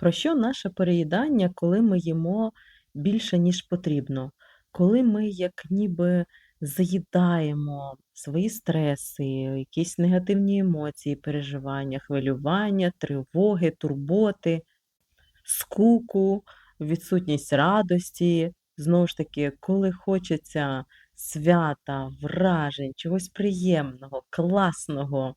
Про що наше переїдання, коли ми їмо більше, ніж потрібно? Коли ми як ніби заїдаємо свої стреси, якісь негативні емоції, переживання, хвилювання, тривоги, турботи, скуку, відсутність радості. Знову ж таки, коли хочеться свята, вражень, чогось приємного, класного,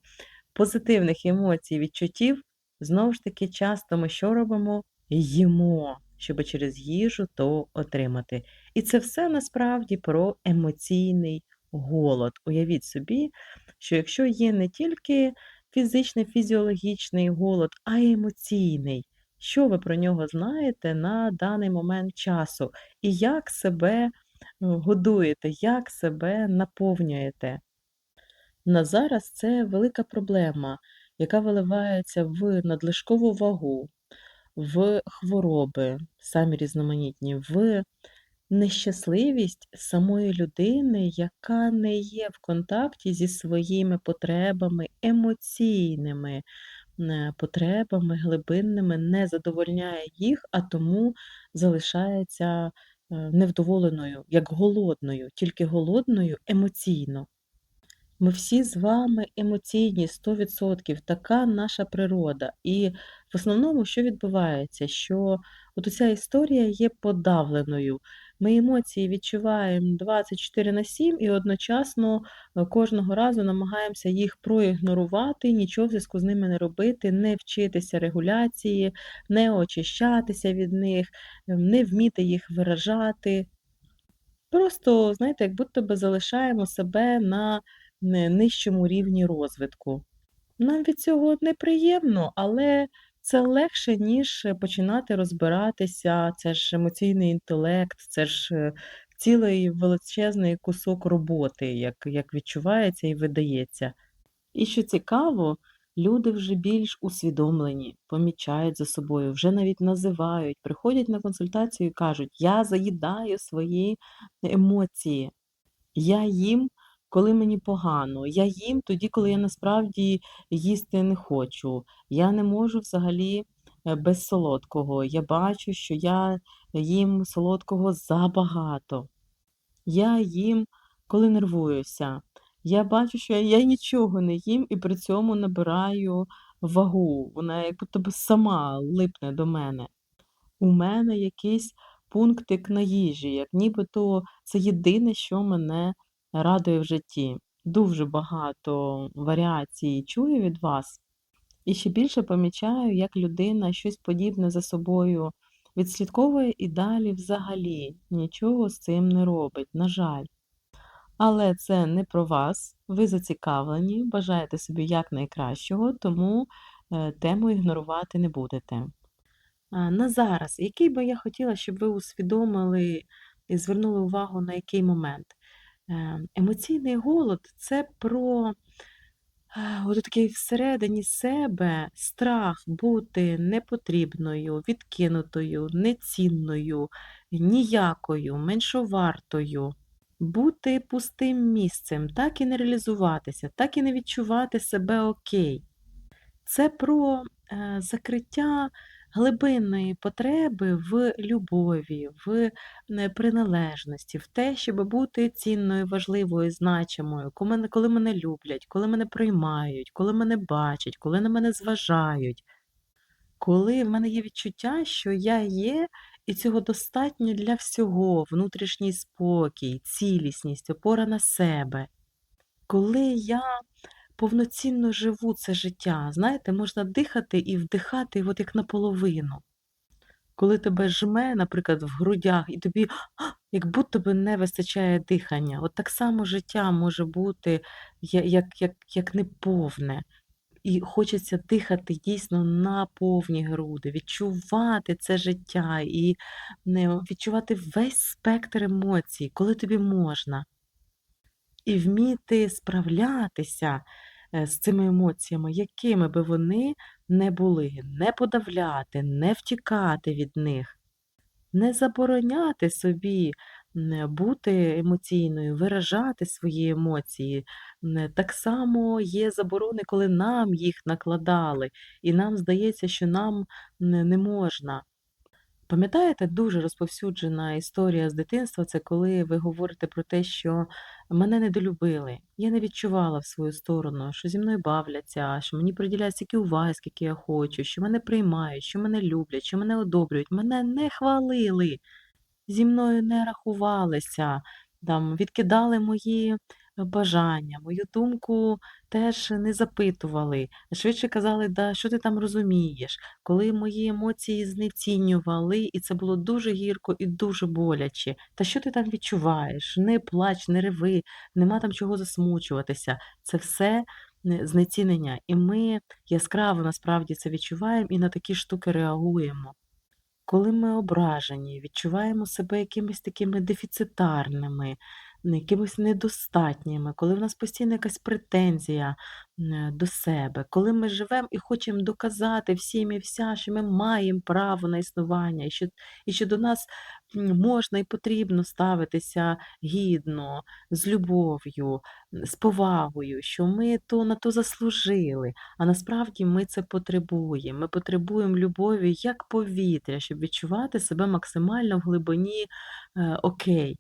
позитивних емоцій, відчуттів, знову ж таки, часто ми що робимо? Їмо, щоб через їжу то отримати. І це все насправді про емоційний голод. Уявіть собі, що якщо є не тільки фізичний, фізіологічний голод, а й емоційний. Що ви про нього знаєте на даний момент часу? І як себе е, годуєте, як себе наповнюєте? На зараз це велика проблема, яка виливається в надлишкову вагу, в хвороби, самі різноманітні, в нещасливість самої людини, яка не є в контакті зі своїми потребами, емоційними е, потребами, глибинними, не задовольняє їх, а тому залишається е, невдоволеною, як голодною, тільки голодною емоційно. Ми всі з вами емоційні 100%, така наша природа. І в основному, що відбувається, що от оця історія є подавленою. Ми емоції відчуваємо 24 на 7 і одночасно е, кожного разу намагаємося їх проігнорувати, нічого в зв'язку з ними не робити, не вчитися регуляції, не очищатися від них, ем, не вміти їх виражати. Просто, знаєте, як будто би залишаємо себе на нижчому рівні розвитку. Нам від цього неприємно, але це легше, ніж починати розбиратися. Це ж емоційний інтелект, це ж е, цілий величезний кусок роботи, як, як відчувається і видається. І що цікаво, люди вже більш усвідомлені, помічають за собою, вже навіть називають, приходять на консультацію і кажуть: Я заїдаю свої емоції, я їм, коли мені погано, я їм тоді, коли я насправді їсти не хочу. Я не можу взагалі е, без солодкого. Я бачу, що я їм солодкого забагато. Я їм, коли нервуюся. Я бачу, що я, нічого не їм і при цьому набираю вагу. Вона як будто би сама липне до мене. У мене якийсь пунктик на їжі, як нібито це єдине, що мене радує в житті. Дуже багато варіацій чую від вас. І ще більше помічаю, як людина щось подібне за собою відслідковує і далі взагалі нічого з цим не робить, на жаль. Але це не про вас, ви зацікавлені, бажаєте собі якнайкращого, тому е, тему ігнорувати не будете. На зараз, який би я хотіла, щоб ви усвідомили і звернули увагу на який момент? Е, Емоційний голод це про е, от такий всередині себе страх бути непотрібною, відкинутою, нецінною, ніякою, меншовартою бути пустим місцем, так і не реалізуватися, так і не відчувати себе окей. Це про е, закриття глибинної потреби в любові, в е, приналежності, в те, щоб бути цінною, важливою, значимою, коли мене, люблять, коли мене приймають, коли мене бачать, коли на мене зважають. Коли в мене є відчуття, що я є, і цього достатньо для всього, внутрішній спокій, цілісність, опора на себе. Коли я повноцінно живу це життя, знаєте, можна дихати і вдихати от як наполовину. Коли тебе жме, наприклад, в грудях, і тобі як будто би не вистачає дихання. От так само життя може бути як, як, як неповне. І хочеться дихати дійсно на повні груди, відчувати це життя і відчувати весь спектр емоцій, коли тобі можна. І вміти справлятися е, з цими емоціями, якими би вони не були, не подавляти, не втікати від них, не забороняти собі бути емоційною, виражати свої емоції, так само є заборони, коли нам їх накладали, і нам здається, що нам не не можна. Пам'ятаєте, дуже розповсюджена історія з дитинства це коли ви говорите про те, що мене недолюбили, я не відчувала в свою сторону, що зі мною бавляться, що мені приділяють стільки уваги, скільки я хочу, що мене приймають, що мене люблять, що мене одобрюють, мене не хвалили. Зі мною не рахувалися, там, відкидали мої бажання, мою думку теж не запитували, швидше казали: "Да що ти там розумієш?" Коли мої емоції знецінювали, і це було дуже гірко і дуже боляче. "Та що ти там відчуваєш? Не плач, не реви, нема там чого засмучуватися." Це все знецінення, і ми яскраво насправді це відчуваємо і на такі штуки реагуємо. Коли ми ображені, відчуваємо себе якимись такими дефіцитарними, н якимись недостатніми, коли в нас постійно якась претензія, до себе, коли ми живемо і хочемо доказати всім і вся, що ми маємо право на існування, і що і що до нас, можна і потрібно ставитися гідно, з любов'ю, з повагою, що ми то на то заслужили, а насправді ми це потребуємо. Ми потребуємо любові як повітря, щоб відчувати себе максимально в глибині, е, окей.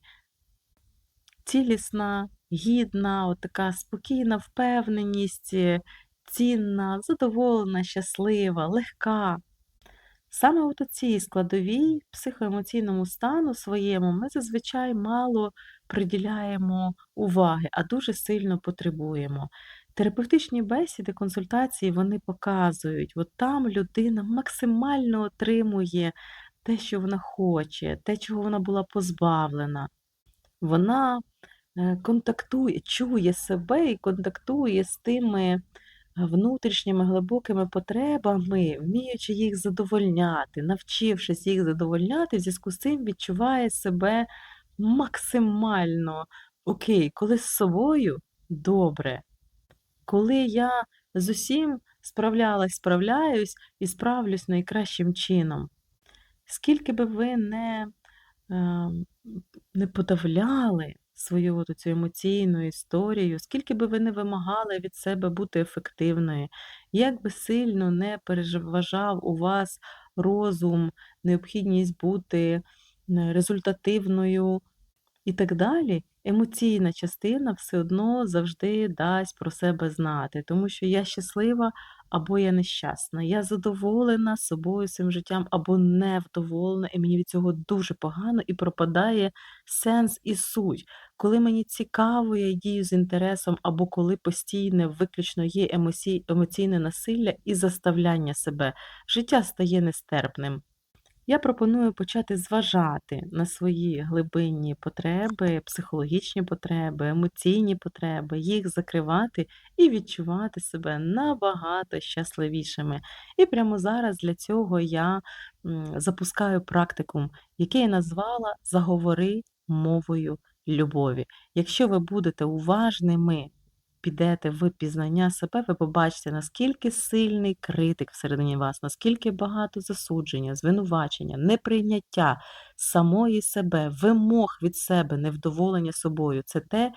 Цілісна, гідна, от така спокійна впевненість, е, цінна, задоволена, щаслива, легка. Саме от у цій складовій психоемоційному стану своєму ми зазвичай мало приділяємо уваги, а дуже сильно потребуємо. Терапевтичні бесіди, консультації, вони показують, от там людина максимально отримує те, що вона хоче, те, чого вона була позбавлена. Вона, е, контактує, чує себе і контактує з тими внутрішніми глибокими потребами, вміючи їх задовольняти, навчившись їх задовольняти, в зв'язку з цим відчуває себе максимально окей. Коли з собою добре. Коли я з усім справлялась, справляюсь і справлюсь найкращим чином. Скільки би ви не, не подавляли свою от оцю емоційну історію, скільки би ви не вимагали від себе бути ефективною, як би сильно не переважав у вас розум, необхідність бути, результативною і так далі, емоційна частина все одно завжди дасть про себе знати, тому що я щаслива або я нещасна, я задоволена собою, своїм життям або невдоволена, і мені від цього дуже погано, і пропадає сенс і суть. Коли мені цікаво, я дію з інтересом, або коли постійне виключно є емоційне насилля і заставляння себе, життя стає нестерпним. Я пропоную почати зважати на свої глибинні потреби, психологічні потреби, емоційні потреби, їх закривати і відчувати себе набагато щасливішими. І прямо зараз для цього я, запускаю практикум, який я назвала "Заговори мовою любові". Якщо ви будете уважними, підете в пізнання себе, ви побачите, наскільки сильний критик всередині вас, наскільки багато засудження, звинувачення, неприйняття самої себе, вимог від себе, невдоволення собою. Це те,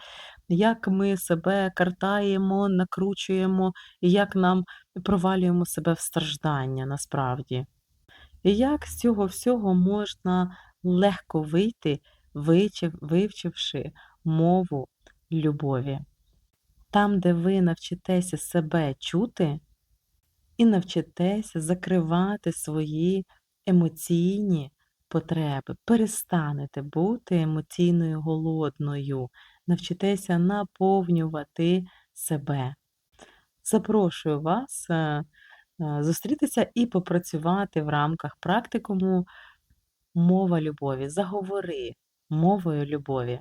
як ми себе картаємо, накручуємо і як нам провалюємо себе в страждання насправді. І як з цього всього можна легко вийти, вивчивши мову любові. Там, де ви навчитеся себе чути і навчитеся закривати свої емоційні потреби, перестанете бути емоційною голодною, навчитеся наповнювати себе. Запрошую вас, е, е, зустрітися і попрацювати в рамках практикуму "Мова любові". Заговори мовою любові.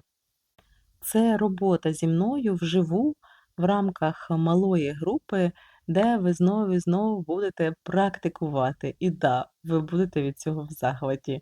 Це робота зі мною вживу в рамках малої групи, де ви знову і знову будете практикувати. І да, ви будете від цього в захваті.